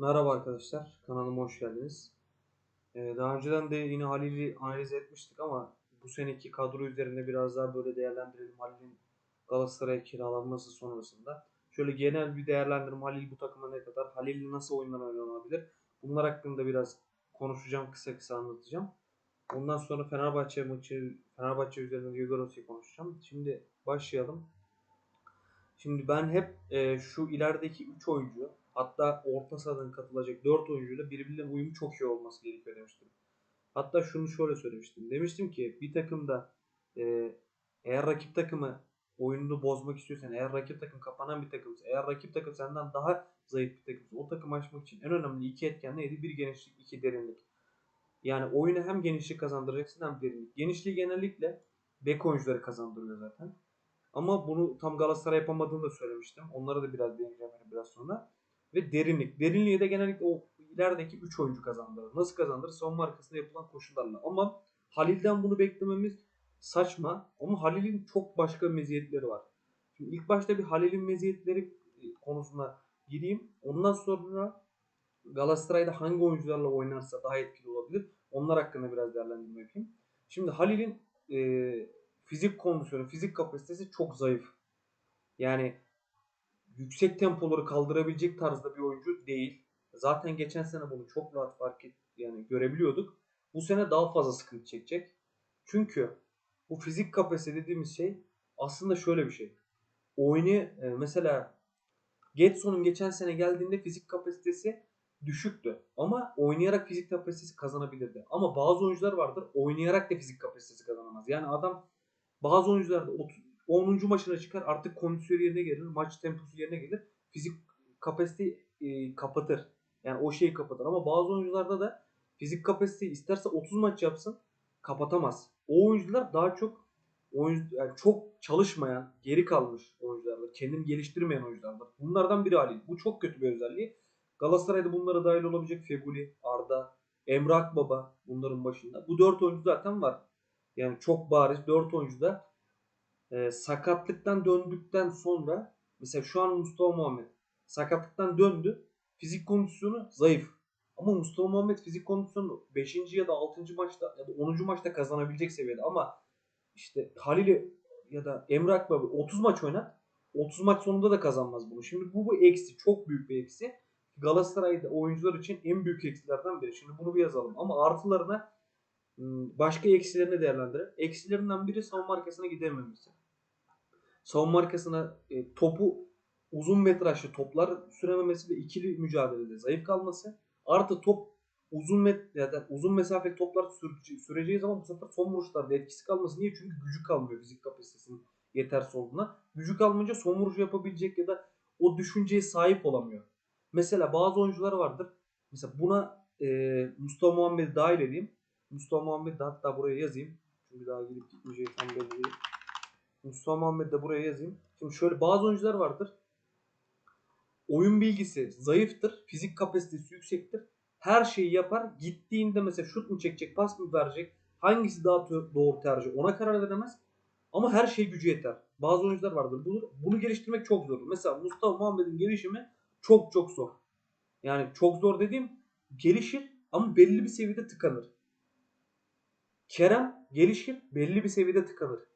Merhaba arkadaşlar, kanalıma hoş geldiniz. Ee, daha önceden de yine Halil'i analiz etmiştik ama bu seneki kadro üzerinde biraz daha böyle değerlendirelim Halil'in Galatasaray'a kiralanması sonrasında. Şöyle genel bir değerlendirme Halil bu takıma ne kadar, Halil nasıl oyundan oynanabilir? Bunlar hakkında biraz konuşacağım, kısa kısa anlatacağım. Ondan sonra Fenerbahçe maçı, Fenerbahçe üzerinde Diego Rossi'yi konuşacağım. Şimdi başlayalım. Şimdi ben hep e, şu ilerideki 3 oyuncu hatta orta sahadan katılacak 4 oyuncuyla birbirlerine uyumu çok iyi olması gerekiyor demiştim. Hatta şunu şöyle söylemiştim. Demiştim ki bir takımda e, eğer rakip takımı oyununu bozmak istiyorsan, eğer rakip takım kapanan bir takımsa, eğer rakip takım senden daha zayıf bir takımsa o takımı aşmak için en önemli iki etken neydi? Bir genişlik, iki derinlik. Yani oyunu hem genişlik kazandıracaksın hem derinlik. Genişliği genellikle bek oyuncuları kazandırıyor zaten. Ama bunu tam Galatasaray yapamadığını da söylemiştim. Onlara da biraz değineceğim yani biraz sonra. Ve derinlik. Derinliği de genellikle o ilerideki 3 oyuncu kazandırır. Nasıl kazandırır? Savunma arkasında yapılan koşullarla. Ama Halil'den bunu beklememiz saçma. Ama Halil'in çok başka meziyetleri var. Şimdi ilk başta bir Halil'in meziyetleri konusuna gireyim. Ondan sonra Galatasaray'da hangi oyuncularla oynarsa daha etkili olabilir. Onlar hakkında biraz değerlendirme yapayım. Şimdi Halil'in e, fizik kondisyonu, fizik kapasitesi çok zayıf. Yani yüksek tempoları kaldırabilecek tarzda bir oyuncu değil. Zaten geçen sene bunu çok rahat fark et, yani görebiliyorduk. Bu sene daha fazla sıkıntı çekecek. Çünkü bu fizik kapasite dediğimiz şey aslında şöyle bir şey. Oyunu e, mesela Getson'un geçen sene geldiğinde fizik kapasitesi düşüktü. Ama oynayarak fizik kapasitesi kazanabilirdi. Ama bazı oyuncular vardır oynayarak da fizik kapasitesi kazanamaz. Yani adam bazı oyuncular da 10. maçına çıkar artık kondisyonu yerine gelir. Maç temposu yerine gelir. Fizik kapasiteyi e, kapatır. Yani o şeyi kapatır. Ama bazı oyuncularda da fizik kapasiteyi isterse 30 maç yapsın kapatamaz. O oyuncular daha çok oyuncu, yani çok çalışmayan, geri kalmış oyunculardır. Kendini geliştirmeyen oyunculardır. Bunlardan biri Ali. Bu çok kötü bir özelliği. Galatasaray'da bunlara dahil olabilecek Feguli, Arda, Emre Akbaba bunların başında. Bu dört oyuncu zaten var. Yani çok bariz dört oyuncu da e, sakatlıktan döndükten sonra mesela şu an Mustafa Muhammed sakatlıktan döndü. Fizik kondisyonu zayıf. Ama Mustafa Muhammed fizik kondisyonu 5. ya da 6. maçta ya da 10. maçta kazanabilecek seviyede ama işte Halil'i ya da Emre Akbaba 30 maç oynar. 30 maç sonunda da kazanmaz bunu. Şimdi bu bu eksi. Çok büyük bir eksi. Galatasaray'da oyuncular için en büyük eksilerden biri. Şimdi bunu bir yazalım. Ama artılarına başka eksilerini değerlendirelim. Eksilerinden biri savunma arkasına gidememesi. Savunma arkasına e, topu uzun metrajlı toplar sürememesi ve ikili mücadelede zayıf kalması. Artı top uzun met ya da uzun mesafeli toplar sür süreceği zaman bu sefer son vuruşlarda etkisi kalması. Niye? Çünkü gücü kalmıyor fizik kapasitesinin yetersiz olduğuna. Gücü kalmayınca son vuruş yapabilecek ya da o düşünceye sahip olamıyor. Mesela bazı oyuncular vardır. Mesela buna e, Mustafa Muhammed'i dahil edeyim. Mustafa Muhammed hatta buraya yazayım. Çünkü daha gidip gitmeyeceği tam belli değil. Mustafa Muhammed de buraya yazayım. Şimdi şöyle bazı oyuncular vardır. Oyun bilgisi zayıftır. Fizik kapasitesi yüksektir. Her şeyi yapar. Gittiğinde mesela şut mu çekecek, pas mı verecek, hangisi daha doğru tercih ona karar veremez. Ama her şey gücü yeter. Bazı oyuncular vardır. Bunu, bunu geliştirmek çok zor. Mesela Mustafa Muhammed'in gelişimi çok çok zor. Yani çok zor dediğim gelişir ama belli bir seviyede tıkanır. Kerem gelişir, belli bir seviyede tıkanır.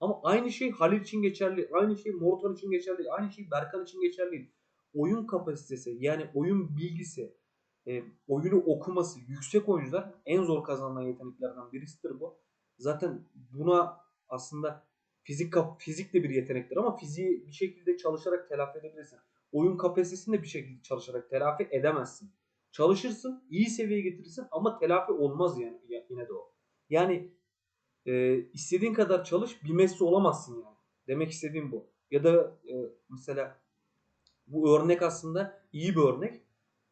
Ama aynı şey Halil için geçerli, aynı şey Morton için geçerli, aynı şey Berkan için geçerli. Oyun kapasitesi yani oyun bilgisi, e, oyunu okuması yüksek oyuncular en zor kazanılan yeteneklerden birisidir bu. Zaten buna aslında fizik fizik de bir yetenektir ama fiziği bir şekilde çalışarak telafi edebilirsin. Oyun kapasitesini de bir şekilde çalışarak telafi edemezsin. Çalışırsın, iyi seviyeye getirirsin ama telafi olmaz yani yine de o. Yani e, istediğin kadar çalış bir Messi olamazsın yani. Demek istediğim bu. Ya da e, mesela bu örnek aslında iyi bir örnek.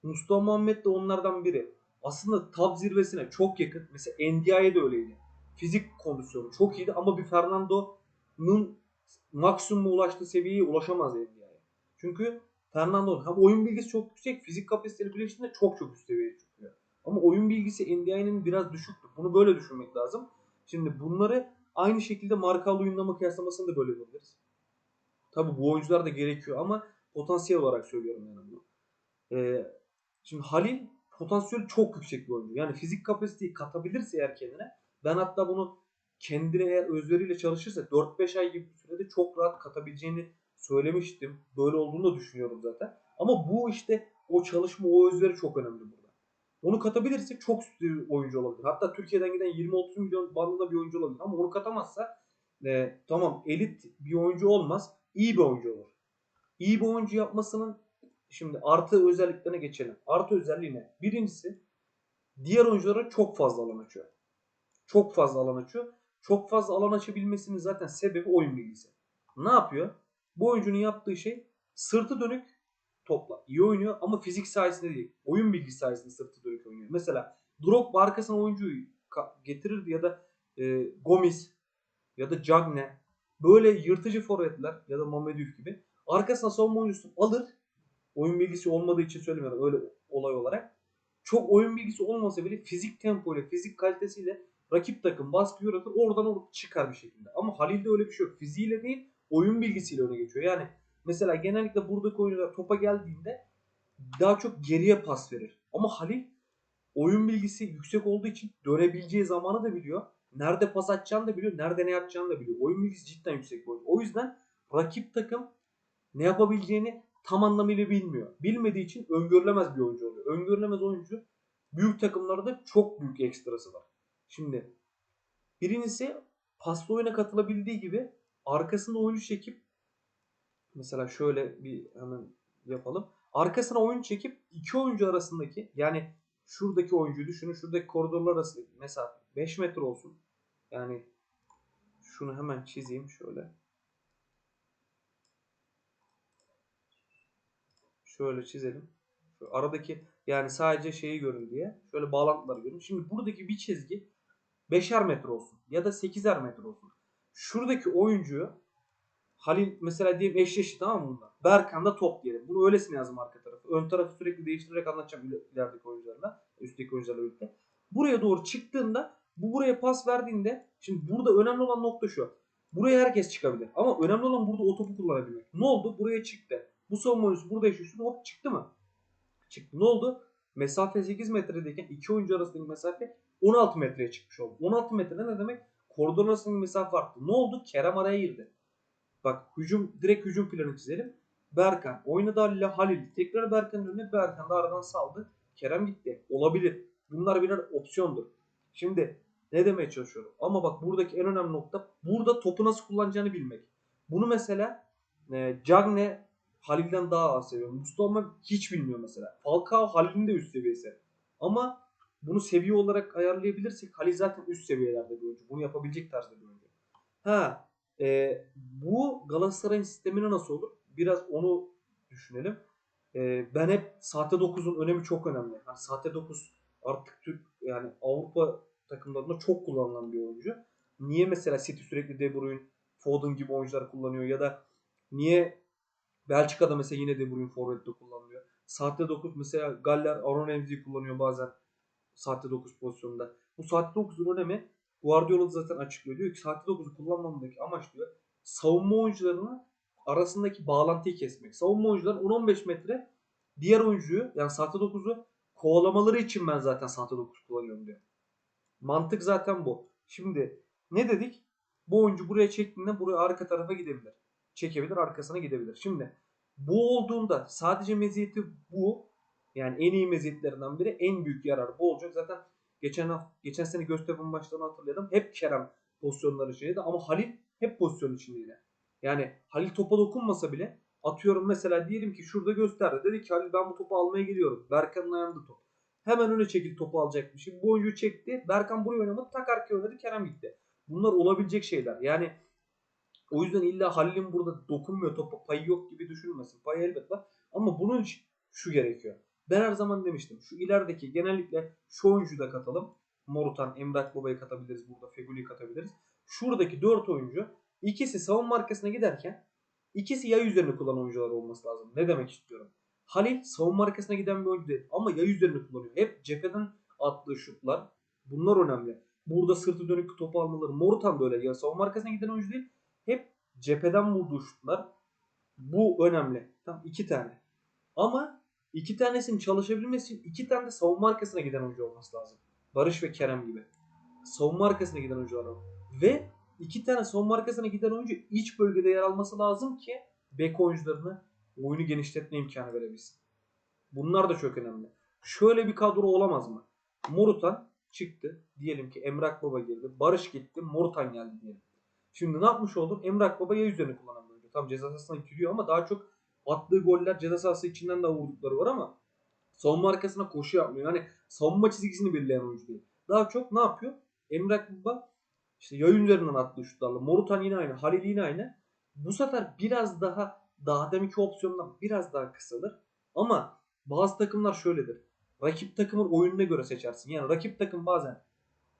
Mustafa Muhammed de onlardan biri. Aslında top zirvesine çok yakın. Mesela NDI'ye de öyleydi. Fizik kondisyonu çok iyiydi ama bir Fernando'nun maksimuma ulaştığı seviyeye ulaşamaz NDI'ye. Çünkü Fernando hem oyun bilgisi çok yüksek, fizik kapasiteli birleştiğinde çok çok üst seviyeye çıkıyor. Ama oyun bilgisi NDI'nin biraz düşüktü. Bunu böyle düşünmek lazım. Şimdi bunları aynı şekilde markalı uyumlama kıyaslamasını da böyle yapabiliriz. Tabi bu oyuncular da gerekiyor ama potansiyel olarak söylüyorum yani bunu. Ee, Şimdi Halil potansiyeli çok yüksek bir oyuncu. Yani fizik kapasiteyi katabilirse eğer kendine ben hatta bunu kendine eğer özveriyle çalışırsa 4-5 ay gibi bir sürede çok rahat katabileceğini söylemiştim. Böyle olduğunu da düşünüyorum zaten. Ama bu işte o çalışma, o özveri çok önemli burada. Onu katabilirse çok oyuncu olabilir. Hatta Türkiye'den giden 20-30 milyon bandında bir oyuncu olabilir. Ama onu katamazsa e, tamam elit bir oyuncu olmaz. iyi bir oyuncu olur. İyi bir oyuncu yapmasının şimdi artı özelliklerine geçelim. Artı özelliği ne? Birincisi diğer oyunculara çok fazla alan açıyor. Çok fazla alan açıyor. Çok fazla alan açabilmesinin zaten sebebi oyun bilgisi. Ne yapıyor? Bu oyuncunun yaptığı şey sırtı dönük topla. İyi oynuyor ama fizik sayesinde değil. Oyun bilgisi sayesinde sırtı dönük oynuyor. Mesela Drogba arkasına oyuncuyu getirirdi ya da e, Gomis ya da Cagne böyle yırtıcı forvetler ya da Mamedüf gibi arkasına savunma oyuncusu alır. Oyun bilgisi olmadığı için söylemiyorum öyle olay olarak. Çok oyun bilgisi olmasa bile fizik tempo ile fizik kalitesiyle rakip takım baskı yaratır oradan or çıkar bir şekilde. Ama Halil'de öyle bir şey yok. Fiziğiyle değil oyun bilgisiyle öne geçiyor. Yani mesela genellikle buradaki oyuncular topa geldiğinde daha çok geriye pas verir. Ama Halil oyun bilgisi yüksek olduğu için dönebileceği zamanı da biliyor. Nerede pas atacağını da biliyor. Nerede ne yapacağını da biliyor. Oyun bilgisi cidden yüksek bir oyuncu. O yüzden rakip takım ne yapabileceğini tam anlamıyla bilmiyor. Bilmediği için öngörülemez bir oyuncu oluyor. Öngörülemez oyuncu büyük takımlarda çok büyük ekstrası var. Şimdi birincisi paslı oyuna katılabildiği gibi arkasında oyuncu çekip mesela şöyle bir hemen yapalım. Arkasına oyun çekip iki oyuncu arasındaki yani şuradaki oyuncuyu düşünün. Şuradaki koridorlar arasındaki mesafe 5 metre olsun. Yani şunu hemen çizeyim şöyle. Şöyle çizelim. Aradaki yani sadece şeyi görün diye. Şöyle bağlantıları görün. Şimdi buradaki bir çizgi 5'er metre olsun. Ya da 8'er metre olsun. Şuradaki oyuncuyu Halil mesela diyelim eşleşti tamam mı bunda? Berkan da top diyelim. Bunu öylesine yazdım arka tarafı. Ön tarafı sürekli değiştirerek anlatacağım ilerideki oyuncularla. Üstteki oyuncularla birlikte. Buraya doğru çıktığında bu buraya pas verdiğinde şimdi burada önemli olan nokta şu. Buraya herkes çıkabilir. Ama önemli olan burada o topu kullanabilmek. Ne oldu? Buraya çıktı. Bu savunma oyuncusu burada yaşıyor. Hop çıktı mı? Çıktı. Ne oldu? Mesafe 8 metredeyken iki oyuncu arasındaki mesafe 16 metreye çıkmış oldu. 16 metre ne demek? Koridor arasındaki mesafe arttı. Ne oldu? Kerem araya girdi. Bak hücum direkt hücum planı çizelim. Berkan oynadı Halil, Halil. Tekrar Berkan'ın önüne Berkan da aradan saldı. Kerem gitti. Olabilir. Bunlar birer opsiyondur. Şimdi ne demeye çalışıyorum? Ama bak buradaki en önemli nokta burada topu nasıl kullanacağını bilmek. Bunu mesela e, Cagne Halil'den daha az seviyor. Mustafa hiç bilmiyor mesela. Falcao Halil'in de üst seviyesi. Ama bunu seviye olarak ayarlayabilirsek Halil zaten üst seviyelerde bir oyuncu. Bunu yapabilecek tarzda bir oyuncu. Ha, e, bu Galatasaray'ın sistemine nasıl olur? Biraz onu düşünelim. E, ben hep sahte 9'un önemi çok önemli. Yani sahte 9 artık Türk yani Avrupa takımlarında çok kullanılan bir oyuncu. Niye mesela City sürekli De Bruyne, Foden gibi oyuncular kullanıyor ya da niye Belçika'da mesela yine De Bruyne forvette kullanılıyor. Sahte 9 mesela Galler Aaron Ramsey kullanıyor bazen sahte 9 pozisyonunda. Bu sahte 9'un önemi Guardiola zaten açıklıyor. Diyor ki sahte 9'u kullanmamdaki amaç diyor savunma oyuncularının arasındaki bağlantıyı kesmek. Savunma oyuncuların 10-15 metre diğer oyuncuyu yani sahte 9'u kovalamaları için ben zaten sahte 9 kullanıyorum diyor. Mantık zaten bu. Şimdi ne dedik? Bu oyuncu buraya çektiğinde buraya arka tarafa gidebilir. Çekebilir arkasına gidebilir. Şimdi bu olduğunda sadece meziyeti bu. Yani en iyi meziyetlerinden biri en büyük yarar bu olacak. Zaten geçen hafta, geçen sene Göztepe'nin maçlarını hatırladım. Hep Kerem pozisyonları içindeydi ama Halil hep pozisyon içindeydi. Yani Halil topa dokunmasa bile atıyorum mesela diyelim ki şurada gösterdi. Dedi ki Halil ben bu topu almaya geliyorum. Berkan'ın ayağında top. Hemen öne çekil topu alacakmış. Bu oyuncu çekti. Berkan buraya oynamadı. Tak arkaya oynadı. Kerem gitti. Bunlar olabilecek şeyler. Yani o yüzden illa Halil'in burada dokunmuyor topa payı yok gibi düşünmesin. Payı elbet var. Ama bunun şu gerekiyor. Ben her zaman demiştim. Şu ilerideki genellikle şu oyuncuyu da katalım. Morutan, Emrah Baba'yı katabiliriz burada. Feguli'yi katabiliriz. Şuradaki 4 oyuncu ikisi savunma markasına giderken ikisi yay üzerine kullanan oyuncular olması lazım. Ne demek istiyorum? Halil savunma markasına giden bir oyuncu değil ama yay üzerine kullanıyor. Hep cepheden attığı şutlar. Bunlar önemli. Burada sırtı dönük topu almaları. Morutan da öyle. Ya savunma markasına giden oyuncu değil. Hep cepheden vurduğu şutlar. Bu önemli. Tamam iki tane. Ama iki tanesinin çalışabilmesi için iki tane de savunma arkasına giden oyuncu olması lazım. Barış ve Kerem gibi. Savunma arkasına giden oyuncular var. Ve iki tane savunma arkasına giden oyuncu iç bölgede yer alması lazım ki bek oyuncularına oyunu genişletme imkanı verebilsin. Bunlar da çok önemli. Şöyle bir kadro olamaz mı? Morutan çıktı. Diyelim ki Emrak Baba girdi. Barış gitti. Morutan geldi diyelim. Şimdi ne yapmış oldun? Emrak Baba ya üzerine kullanan oyuncu. Tam ceza sahasına giriyor ama daha çok attığı goller ceza sahası içinden de vurdukları var ama savunma arkasına koşu yapmıyor. Yani savunma çizgisini belirleyen oyuncu değil. Daha çok ne yapıyor? Emrak Baba işte yayın üzerinden attığı şutlarla. Morutan yine aynı. Halil yine aynı. Bu sefer biraz daha daha deminki opsiyondan biraz daha kısalır. Ama bazı takımlar şöyledir. Rakip takımın oyununa göre seçersin. Yani rakip takım bazen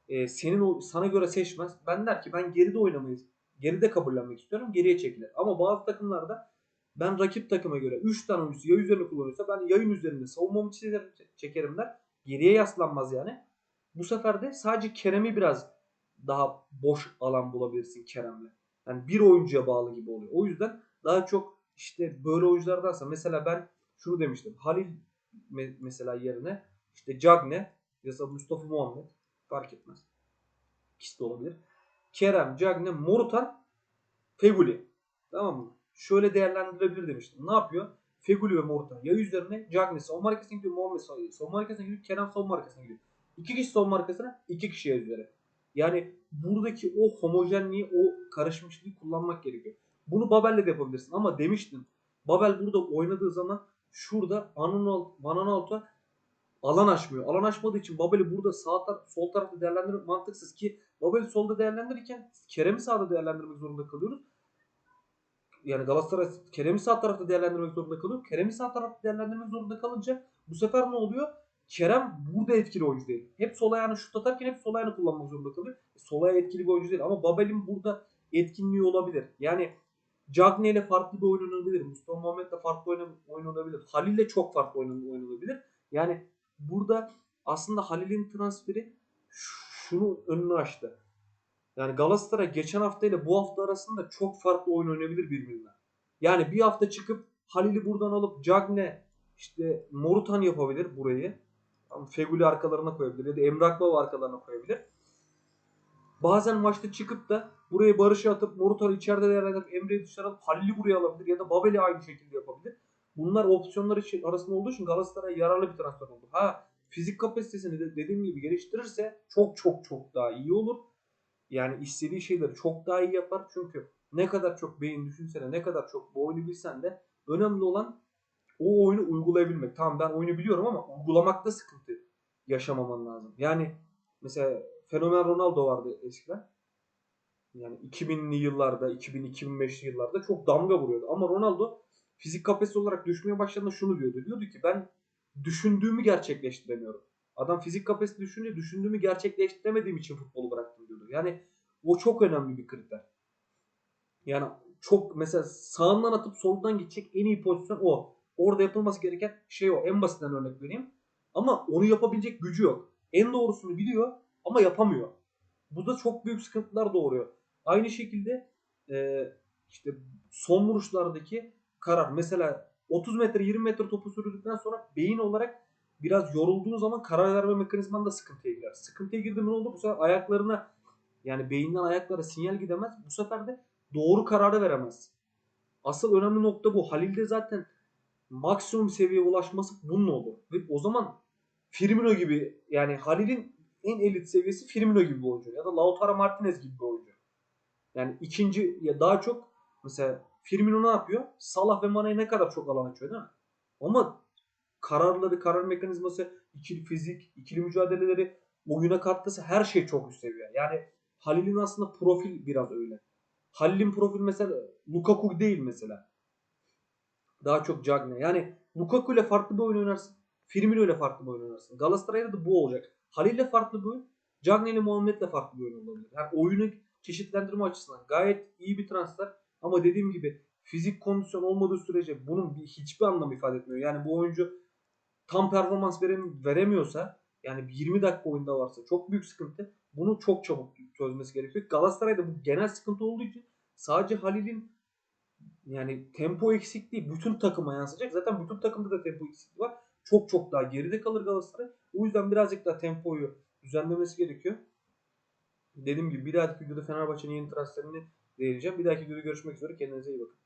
e, senin sana göre seçmez. Ben der ki ben geride oynamayı geride kabullenmek istiyorum. Geriye çekilir. Ama bazı takımlarda ben rakip takıma göre 3 tane oyuncusu ya üzerine kullanıyorsa ben yayın üzerinde savunmamı çekerim, çekerim der. Geriye yaslanmaz yani. Bu sefer de sadece Kerem'i biraz daha boş alan bulabilirsin Kerem'le. Yani bir oyuncuya bağlı gibi oluyor. O yüzden daha çok işte böyle oyunculardansa mesela ben şunu demiştim. Halil me- mesela yerine işte Cagne ya da Mustafa Muhammed fark etmez. İkisi de olabilir. Kerem, Cagne, Morutan, Feguli. Tamam mı? Şöyle değerlendirebilir demiştim. Ne yapıyor? Feguli ve Morutan ya üzerine Cagne savunma arkasına gidiyor. Muhammed savunma arkasına gidiyor. Kerem savunma arkasına gidiyor. İki kişi savunma arkasına, iki kişi ya. Yani buradaki o homojenliği, o karışmışlığı kullanmak gerekiyor. Bunu Babel'le de yapabilirsin ama demiştim. Babel burada oynadığı zaman şurada Van Aanholt'a alan açmıyor. Alan açmadığı için Babel'i burada sağ tar sol tarafta değerlendirmek mantıksız ki Babel'i solda değerlendirirken Kerem'i sağda değerlendirmek zorunda kalıyoruz. Yani Galatasaray Kerem'i sağ tarafta değerlendirmek zorunda kalıyor. Kerem'i sağ tarafta değerlendirmek zorunda kalınca bu sefer ne oluyor? Kerem burada etkili oyuncu değil. Hep sol ayağını şut atarken hep sol ayağını kullanmak zorunda kalıyor. E, Sol ayağı etkili bir oyuncu değil ama Babel'in burada etkinliği olabilir. Yani Cagne ile farklı bir oyun oynanabilir. Mustafa Muhammed ile farklı oyun, oynanabilir. Halil ile çok farklı oyun, olabilir. Yani burada aslında Halil'in transferi şunu önünü açtı. Yani Galatasaray geçen hafta ile bu hafta arasında çok farklı oyun oynayabilir birbirinden. Yani bir hafta çıkıp Halil'i buradan alıp Cagne işte Morutan yapabilir burayı. Feguli arkalarına koyabilir ya da Emrak Baba arkalarına koyabilir. Bazen maçta çıkıp da buraya Barış'ı atıp Morutan'ı içeride değerlendirip Emre'yi dışarı alıp Halil'i buraya alabilir ya da Babel'i aynı şekilde yapabilir. Bunlar opsiyonlar için arasında olduğu için Galatasaray'a yararlı bir transfer oldu. Ha fizik kapasitesini de dediğim gibi geliştirirse çok çok çok daha iyi olur. Yani istediği şeyleri çok daha iyi yapar. Çünkü ne kadar çok beyin düşünsene, ne kadar çok bu oyunu bilsen de önemli olan o oyunu uygulayabilmek. Tamam ben oyunu biliyorum ama uygulamakta sıkıntı yaşamaman lazım. Yani mesela fenomen Ronaldo vardı eskiden. Yani 2000'li yıllarda, 2000-2005'li yıllarda çok damga vuruyordu. Ama Ronaldo fizik kapasite olarak düşmeye başladığında şunu diyordu. Diyordu ki ben düşündüğümü gerçekleştiremiyorum. Adam fizik kapasite düşünüyor. Düşündüğümü gerçekleştiremediğim için futbolu bıraktım diyordu. Yani o çok önemli bir kriter. Yani çok mesela sağından atıp soldan gidecek en iyi pozisyon o. Orada yapılması gereken şey o. En basitinden örnek vereyim. Ama onu yapabilecek gücü yok. En doğrusunu biliyor ama yapamıyor. Bu da çok büyük sıkıntılar doğuruyor. Aynı şekilde e, işte son vuruşlardaki karar. Mesela 30 metre 20 metre topu sürdükten sonra beyin olarak biraz yorulduğun zaman karar verme mekanizman da sıkıntıya girer. Sıkıntıya girdi mi ne olur? Bu sefer ayaklarına yani beyinden ayaklara sinyal gidemez. Bu sefer de doğru kararı veremez. Asıl önemli nokta bu. Halil'de zaten maksimum seviyeye ulaşması bununla olur. Ve o zaman Firmino gibi yani Halil'in en elit seviyesi Firmino gibi bir oyuncu ya da Lautaro Martinez gibi bir oyuncu. Yani ikinci ya daha çok mesela Firmino ne yapıyor? Salah ve Mane'ye ne kadar çok alan açıyor değil mi? Ama kararları, karar mekanizması, ikili fizik, ikili mücadeleleri, oyuna katkısı her şey çok üst seviye. Yani Halil'in aslında profil biraz öyle. Halil'in profil mesela Lukaku değil mesela. Daha çok Cagne. Yani Lukaku ile farklı bir oyun oynarsın. Firmino ile farklı bir oyun oynarsın. Galatasaray'da da bu olacak. Halil ile farklı bir oyun. Cagne ile Muhammed ile farklı bir oyun olabilir. Yani oyunu çeşitlendirme açısından gayet iyi bir transfer. Ama dediğim gibi fizik kondisyon olmadığı sürece bunun bir, hiçbir anlam ifade etmiyor. Yani bu oyuncu tam performans verem, veremiyorsa yani 20 dakika oyunda varsa çok büyük sıkıntı. Bunu çok çabuk çözmesi gerekiyor. Galatasaray'da bu genel sıkıntı olduğu için sadece Halil'in yani tempo eksikliği bütün takıma yansıyacak. Zaten bütün takımda da tempo eksikliği var. Çok çok daha geride kalır Galatasaray. O yüzden birazcık daha tempoyu düzenlemesi gerekiyor. Dediğim gibi bir dahaki videoda Fenerbahçe'nin yeni transferini değineceğim. Bir dahaki videoda görüşmek üzere. Kendinize iyi bakın.